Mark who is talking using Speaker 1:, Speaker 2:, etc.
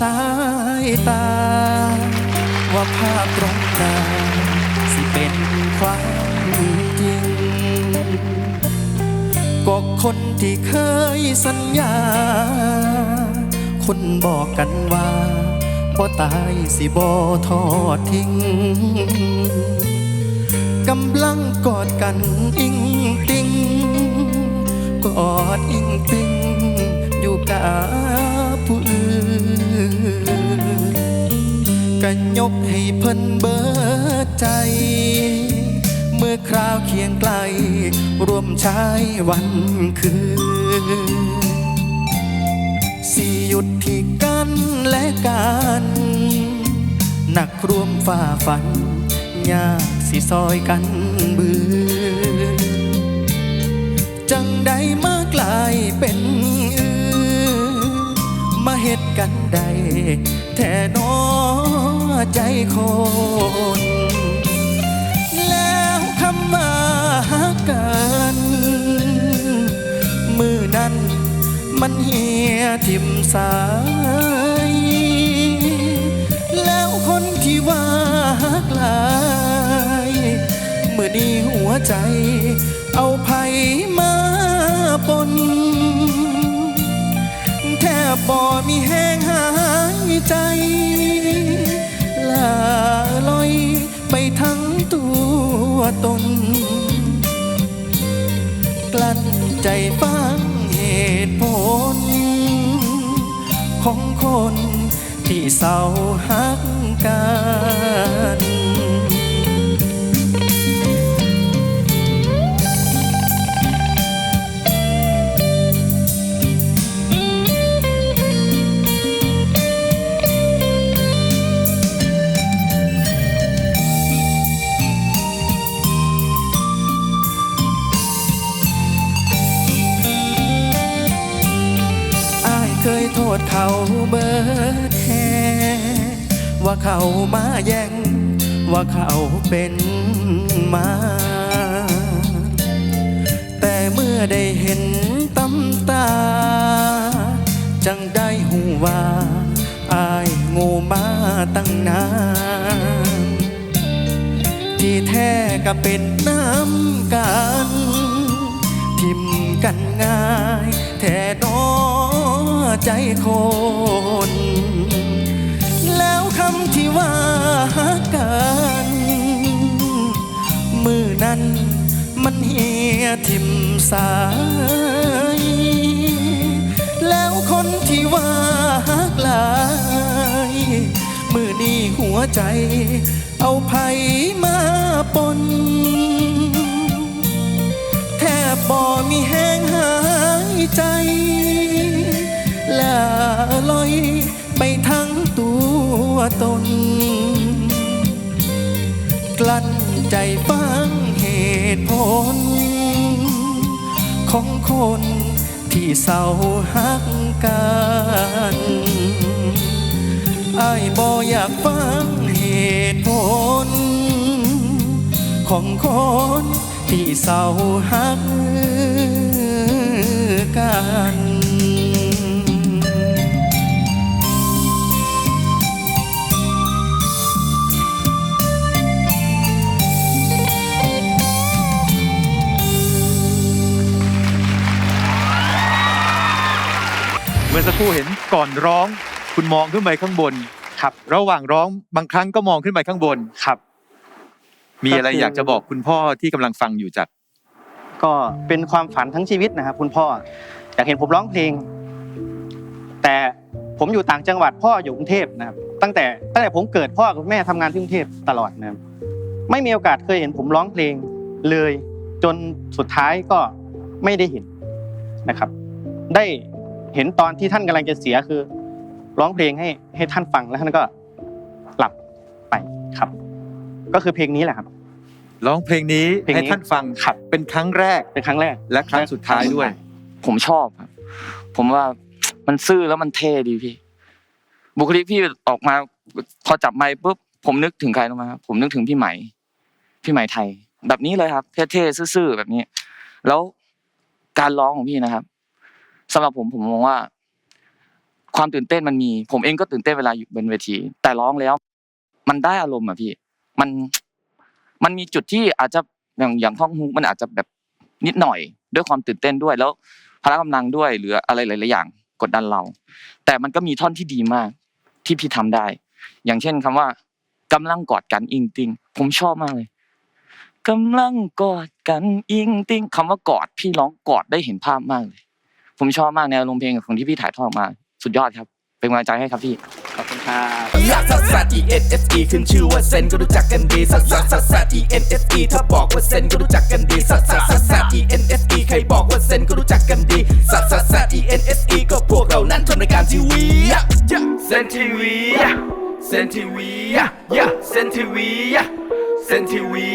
Speaker 1: สายตา ว่าภาพตรงหน้าสิเป็นความจริง ก็คนที่เคยสัญญา คนบอกกันว่าบ่ตายสิบ่ทอดทิ้ง กำลังกอดกันอิงติง กอดอิงติงอยู่กับ กให้เพิ่นเบิดใจ เมื่อคราวเคียงไกลร่วมใช้วันคืนสิหยุดที่กันและกันหนักร่วมฝ่าฟัน ยากสิซอยกันบือจังใดมากลายเป็นอื่นมาเฮ็ดกันใดแท่นอ ใจคน แล้วคำว่าหากัน มือนั้นมันเหียทิมสาย แล้วคนที่ว่าหักลายเมื่อนี้หัวใจ เอาไผมาปนแทบบ่มีแห้งหายใจ ลาลอยไปทั้งตัวตน กลั้นใจฟังเหตุผล ของคนที่เศร้าหักกัน โทษเขาเบิดแค่ว่าเขามาแย่ง ว่าเขาเป็นมาแต่เมื่อได้เห็นตำตา จังได้หูว่าอายโง่มาตั้งนานที่แท้ก็เป็นน้ำกัน ทิมกันง่าย แท้นอ ใจคน แล้วคำที่ว่าหักกัน มือนั้นมันเหียทิมสาย แล้วคนที่ว่าหักหลาย มือนี้หัวใจ เอาไผมาปนแทบบ่มีแห้งหายใจ ลาลอยไปทั้งตัวตน กลั้นใจฟังเหตุผล ของคนที่เศร้าหักกันอายบ่อยากฟังเหตุผล ของคนที่เศร้าหัก
Speaker 2: มื่อสักครู่เห็นก่อนร้อง คุณมองขึ้นไปข้างบน
Speaker 3: ครับ
Speaker 2: ระหว่างร้องบางครั้งก็มองขึ้นไปข้างบน
Speaker 3: ครับ
Speaker 2: มีอะไร
Speaker 3: ก็คือ
Speaker 2: อยากจะบอกคุณพ่อที่กำลังฟังอยู่จาก
Speaker 3: ก็เป็นความฝันทั้งชีวิตนะครับ คุณพ่ออยากเห็นผมร้องเพลง แต่ผมอยู่ต่างจังหวัดพ่ออยู่กรุงเทพนะครับ ตั้งแต่ตั้งแต่ผมเกิดพ่อกับแม่ทำงานที่กรุงเทพตลอดนะครับไม่มีโอกาสเคยเห็นผมร้องเพลงเลย จนสุดท้ายก็ไม่ได้เห็นนะครับ ได้ เห็นตอนที่ท่านกำลังจะเสียคือ ร้องเพลงให้ให้ท่านฟังแล้วท่านก็หลับไปครับ ก็คือเพลงนี้แหละครับ
Speaker 2: ร้องเพลงนี้
Speaker 3: เพลงนี้
Speaker 2: ให้ท่านฟัง
Speaker 3: ครับ
Speaker 2: เป็นครั้งแรก
Speaker 3: เป็นครั้งแรก
Speaker 2: และครั้งสุดท้ายด้วย
Speaker 4: ผมชอบครับ ผมว่ามันซื่อแล้วมันเท่ดีพี่ บุคลิกพี่ออกมา พอจับไมค์ปุ๊บผมนึกถึงใครรู้ไหมครับผมนึกถึงพี่ไหม พี่ไหมไทย แบบนี้เลยครับเท่ๆซื่อๆแบบนี้ แล้วการร้องของพี่นะครับ สำหรับผมผมมองว่า ความตื่นเต้นมันมี ผมเองก็ตื่นเต้นเวลาอยู่บนเวที แต่ร้องแล้ว มันได้อารมณ์อะพี่ มันมันมีจุดที่อาจจะอย่างอย่างท่องฮุกมันอาจจะแบบนิดหน่อย ด้วยความตื่นเต้นด้วยแล้วพละกำลังด้วยหรืออะไรหลายๆอย่าง กดดันเรา แต่มันก็มีท่อนที่ดีมาก ที่พี่ทำได้ อย่างเช่นคำว่ากำลังกอดกันอิงติงผมชอบมากเลยกำลังกอดกันอิงติงคำว่ากอดพี่ร้องกอดได้เห็นภาพมากเลย ผมชอบมากในอารมณ์เพลงของที่พี่ถ่ายทอดออกมา สุดยอดครับ เป็นกำลังใจให้ครับพี่
Speaker 3: ขอบคุณครับ
Speaker 5: ลักซักซัก E N S E ขึ้นชื่อว่าเซนก็รู้จักกันดีซักซักซักซัก E N S E ถ้าบอกว่าเซนก็รู้จักกันดีซักซักซักซัก E N S E ใครบอกว่าเซนก็รู้จักกันดีซักซักซัก E N S E ก็พวกเรานั้นทำรายการทีวีเซนทีวีเซนทีวีเซนทีวีเซนทีวี